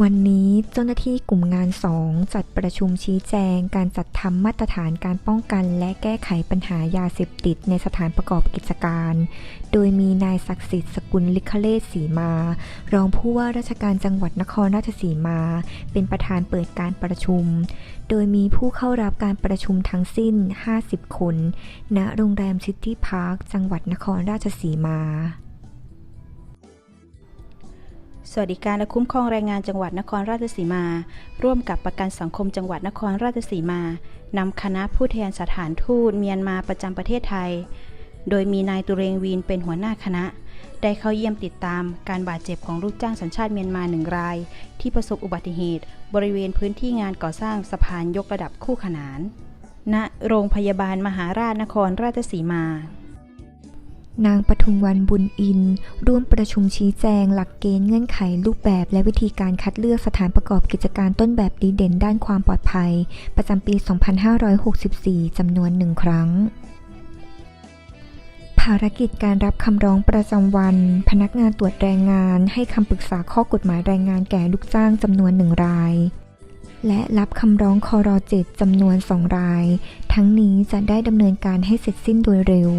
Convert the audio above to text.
วันนี้เจ้าหน้าที่กลุ่มงาน 2 จัดประชุมชี้แจง การจัดทำมาตรฐานการป้องกันและแก้ไขปัญหายาเสพติดในสถานประกอบกิจการ โดยมีนายศักดิ์สิทธิ์สกุลลิคเลศสีมา รองผู้ว่าราชการจังหวัดนครราชสีมา เป็นประธานเปิดการประชุม โดยมีผู้เข้ารับการประชุมทั้งสิ้น 50 คน ณ โรงแรมซิตี้พาร์ค จังหวัดนครราชสีมา สวัสดิการและคุ้มครองแรงงานจังหวัดนครราชสีมา ร่วมกับประกันสังคมจังหวัดนครราชสีมานำคณะผู้แทนสถานทูตเมียนมาประจำประเทศไทย โดยมีนายตุเรงวีนเป็นหัวหน้าคณะ ได้เข้าเยี่ยมติดตามการบาดเจ็บของลูกจ้างสัญชาติเมียนมาหนึ่งราย ที่ประสบอุบัติเหตุ บริเวณพื้นที่งานก่อสร้างสะพานยกระดับคู่ขนาน ณโรงพยาบาลมหาราชนครราชสีมา นางปทุมวันบุญอิน ร่วมประชุมชี้แจง หลักเกณฑ์เงื่อนไขรูปแบบ และวิธีการคัดเลือกสถานประกอบกิจการต้นแบบดีเด่นด้านความปลอดภัย ประจำปี 2564 จำนวนหนึ่งครั้ง ภารกิจการรับคำร้องประจำวัน พนักงานตรวจแรงงาน ให้คำปรึกษาข้อกฎหมายแรงงานแก่ลูกจ้างจำนวนหนึ่งรายและรับคำร้องคอรอเจ็ดจำนวนสองราย ทั้งนี้จะได้ดำเนินการให้เสร็จสิ้นโดยเร็ว